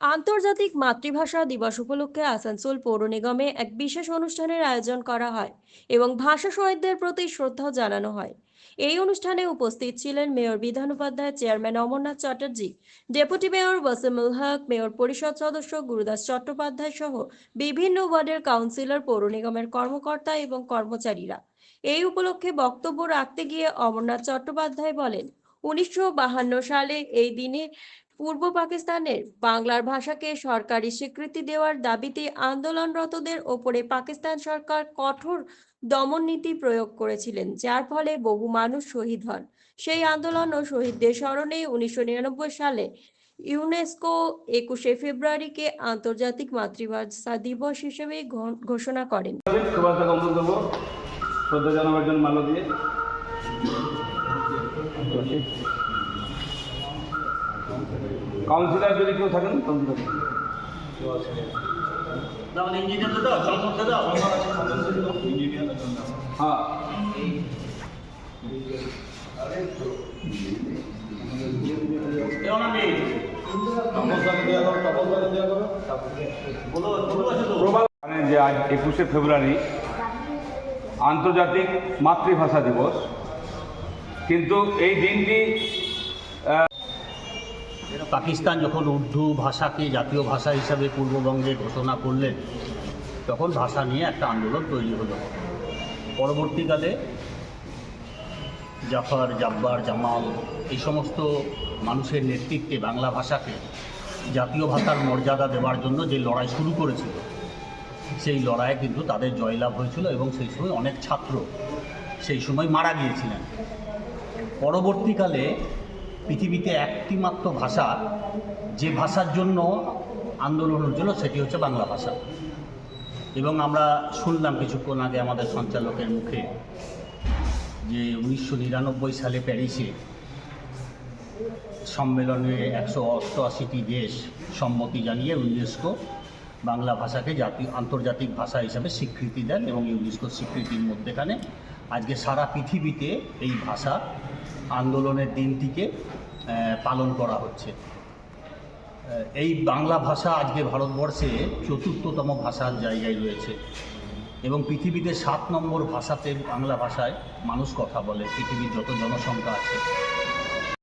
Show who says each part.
Speaker 1: আন্তর্জাতিক মাতৃভাষা দিবস উপলক্ষে আসানসোল পৌর নিগমে এক বিশেষ অনুষ্ঠানের আয়োজন করা হয় এবং ভাষা শহীদদের প্রতি শ্রদ্ধা জানানো হয়। এই অনুষ্ঠানে উপস্থিত ছিলেন mayor Bidhan Upadhyay, chairman Amarnath Chatterjee, deputy mayor Wasimul Haque mayor পরিষদ সদস্য গুরুদাস চট্টোপাধ্যায় সহ বিভিন্ন ওয়ার্ডের কাউন্সিলর, পৌর নিগমের কর্মকর্তা এবং কর্মচারীরা। এই উপলক্ষে বক্তব্য রাখতে গিয়ে অমরনাথ চট্টোপাধ্যায় বলেন, উনিশশো সালে এই দিনে পূর্ব পাকিস্তানের বাংলার ভাষাকে সরকারি স্বীকৃতি দেওয়ার দাবিতে আন্দোলনরতদের ওপরে পাকিস্তান সরকার কঠোর দমন নীতি প্রয়োগ করেছিলেন, যার ফলে বহু মানুষ শহীদ হন। সেই আন্দোলন ও শহীদদের স্মরণে উনিশশো নিরানব্বই সালে ইউনেস্কো একুশে ফেব্রুয়ারিকে আন্তর্জাতিক মাতৃভাষা দিবস হিসেবে ঘোষণা করেন।
Speaker 2: শ্রদ্ধা জানাবার জন্য মাল্য দিয়ে। কাউন্সিলর যদি কেউ থাকেন কাউন্সিলর হ্যাঁ। জানেন যে আজ একুশে ফেব্রুয়ারি আন্তর্জাতিক মাতৃভাষা দিবস। কিন্তু এই দিনটি
Speaker 3: পাকিস্তান যখন উর্দু ভাষাকে জাতীয় ভাষা হিসাবে পূর্ববঙ্গে ঘোষণা করলেন, তখন ভাষা নিয়ে একটা আন্দোলন তৈরি হলো। পরবর্তীকালে জাফর, জাব্বার, জামাল এই সমস্ত মানুষের নেতৃত্বে বাংলা ভাষাকে জাতীয় ভাষার মর্যাদা দেওয়ার জন্য যে লড়াই শুরু করেছিল, সেই লড়াইয়ে কিন্তু তাদের জয়লাভ হয়েছিল এবং সেই সময় অনেক ছাত্র সেই সময় মারা গিয়েছিলেন। পরবর্তীকালে পৃথিবীতে একটি মাত্র ভাষা, যে ভাষার জন্য আন্দোলন হচ্ছিল সেটি হচ্ছে বাংলা ভাষা। এবং আমরা শুনলাম কিছুক্ষণ আগে আমাদের সঞ্চালকের মুখে যে উনিশশো নিরানব্বই সালে প্যারিসে সম্মেলনে একশো অষ্টআশিটি দেশ সম্মতি জানিয়ে ইউনেস্কো বাংলা ভাষাকে জাতীয় আন্তর্জাতিক ভাষা হিসাবে স্বীকৃতি দেন এবং ইউনেস্কোর স্বীকৃতির মধ্যেখানে আজকে সারা পৃথিবীতে এই ভাষা আন্দোলনের দিনটিকে পালন করা হচ্ছে। এই বাংলা ভাষা আজকে ভারতবর্ষে চতুর্থতম ভাষার জায়গায় রয়েছে এবং পৃথিবীতে সাত নম্বর ভাষাতে বাংলা ভাষায় মানুষ কথা বলে, পৃথিবীর যত জনসংখ্যা আছে।